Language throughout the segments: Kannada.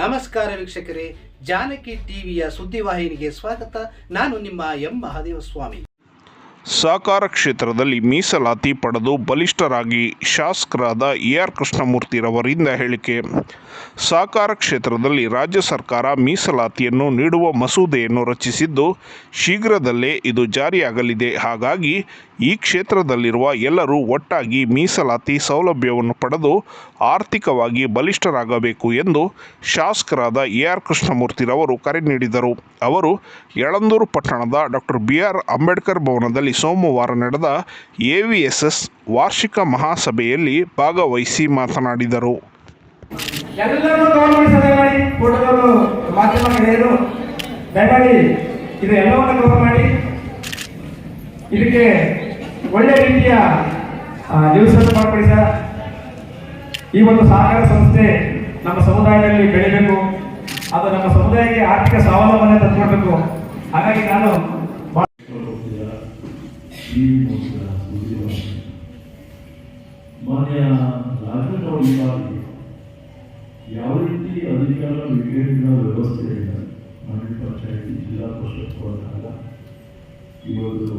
ನಮಸ್ಕಾರ ವೀಕ್ಷಕರೇ, ಜಾನಕಿ ಟಿವಿಯ ಸುದ್ದಿವಾಹಿನಿಗೆ ಸ್ವಾಗತ. ನಾನು ನಿಮ್ಮ ಎಂ ಮಹಾದೇವ ಸ್ವಾಮಿ ಸಹಕಾರ ಕ್ಷೇತ್ರದಲ್ಲಿ ಮೀಸಲಾತಿ ಪಡೆದು ಬಲಿಷ್ಠರಾಗಿ ಶಾಸಕರಾದ ಎ ಆರ್ ಕೃಷ್ಣಮೂರ್ತಿರವರಿಂದ ಹೇಳಿಕೆ. ಸಹಕಾರ ಕ್ಷೇತ್ರದಲ್ಲಿ ರಾಜ್ಯ ಸರ್ಕಾರ ಮೀಸಲಾತಿಯನ್ನು ನೀಡುವ ಮಸೂದೆಯನ್ನು ರಚಿಸಿದ್ದು ಶೀಘ್ರದಲ್ಲೇ ಇದು ಜಾರಿಯಾಗಲಿದೆ. ಹಾಗಾಗಿ ಈ ಕ್ಷೇತ್ರದಲ್ಲಿರುವ ಎಲ್ಲರೂ ಒಟ್ಟಾಗಿ ಮೀಸಲಾತಿ ಸೌಲಭ್ಯವನ್ನು ಪಡೆದು ಆರ್ಥಿಕವಾಗಿ ಬಲಿಷ್ಠರಾಗಬೇಕು ಎಂದು ಶಾಸಕರಾದ ಎ ಆರ್ ಕೃಷ್ಣಮೂರ್ತಿರವರು ಕರೆ ನೀಡಿದರು. ಅವರು ಯಳಂದೂರು ಪಟ್ಟಣದ ಡಾಕ್ಟರ್ ಬಿ ಆರ್ ಅಂಬೇಡ್ಕರ್ ಭವನದಲ್ಲಿ ಸೋಮವಾರ ನಡೆದ ಎವಿಎಸ್ಎಸ್ ವಾರ್ಷಿಕ ಮಹಾಸಭೆಯಲ್ಲಿ ಭಾಗವಹಿಸಿ ಮಾತನಾಡಿದರು. ಇದಕ್ಕೆ ಒಳ್ಳೆ ರೀತಿಯ ನ್ಯೂಸನ್ನು ಮಾಡಿಕೊಡಿ ಸರ್ ಈ ಒಂದು ಸಹಕಾರ ಸಂಸ್ಥೆ ನಮ್ಮ ಸಮುದಾಯದಲ್ಲಿ ಬೆಳಿಬೇಕು ಅದು ನಮ್ಮ ಸಮುದಾಯಕ್ಕೆ ಆರ್ಥಿಕ ಸ್ವಾವಲಂಬನೆ ತಂದುಕೊಡ್ಬೇಕು ಹಾಗಾಗಿ ನಾನು. ಮಾನ್ಯ ರಾಜಕಾರಣಿ ಯಾವ ರೀತಿ ಅಧಿಕಾರ ವಿವೇಕದ ವ್ಯವಸ್ಥೆ ಇದೆ ಮಂಡಳಿ ಪಂಚಾಯತಿ, ಜಿಲ್ಲಾ ಪರಿಷತ್ ಹೋದಾಗ ಇವತ್ತು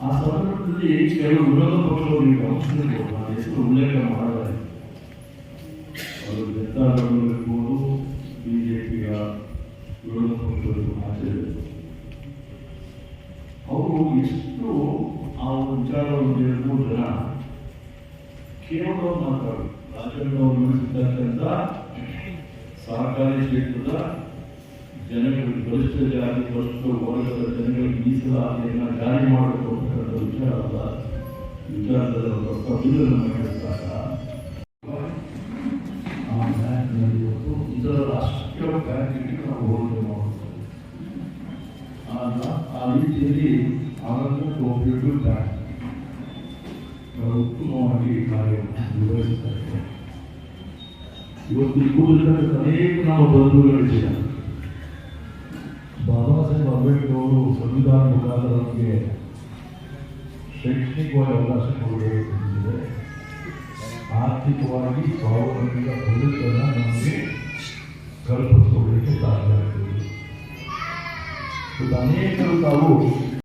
ಆ ಸಂದರ್ಭದಲ್ಲಿ ಕೆಲವು ವಿರೋಧ ಪಕ್ಷಗಳು ಈಗ ಗಮನಿಸಬೇಕು ನಾನು ಅವರು ಉಲ್ಲೇಖ ಇರ್ಬೋದು ಬಿ ಜೆ ಬಿಜೆಪಿಯ ವಿರೋಧ ಪಕ್ಷಗಳು ಆಚರಿಸಿದರು ಅವರು ಎಷ್ಟು ಆ ಒಂದು ವಿಚಾರವನ್ನು ಜನ ಕೇವಲ ಮಾತಾಡು ರಾಜಣ್ಣವರು ನಡೆಸಿರ್ತಕ್ಕಂಥ ಸಹಕಾರಿ ಕ್ಷೇತ್ರದ ಜನಗಳಿಗೆ ಬಲಿಷ್ಠ ಜಾತಿ ಬಲಿಷ್ಠ ವರ್ಗದ ಜನಗಳಿಗೆ ಮೀಸಲಾತಿಯನ್ನು ಜಾರಿ ಮಾಡಬೇಕು ವಿಚಾರ ಅಲ್ಲ. ಹೊಸ ಬಿಲ್ಲನ್ನು ಮಾಡಿದಾಗ ಇವತ್ತು ಇದರ ರಾಷ್ಟ್ರೀಯ ಬ್ಯಾಂಕಿಗೆ ನಾವು ಹೋಲಿಕೆ ಆ ರೀತಿಯಲ್ಲಿ ಬ್ಯಾಂಕ್ ಅವರು ಉತ್ತಮವಾಗಿ ನಿರ್ವಹಿಸುತ್ತಾರೆ ಇವತ್ತು ಈ ಕೂಡಲಿರ್ತಕ್ಕಂಥ ಅನೇಕ ನಮ್ಮ ಮುಖಾಂತರ ನಮಗೆ ಶೈಕ್ಷಣಿಕವಾಗಿ ಅವಕಾಶ ಕೊಡಬೇಕೆಂದಿದೆ ಆರ್ಥಿಕವಾಗಿ ಸ್ವಾವಲಂಬಿತ ಬದುಕನ್ನು ನಮಗೆ ಕಲ್ಪಿಸಿಕೊಳ್ಳಲಿಕ್ಕೆ ಸಾಧ್ಯ ಆಗ್ತದೆ. ಅನೇಕರು ತಾವು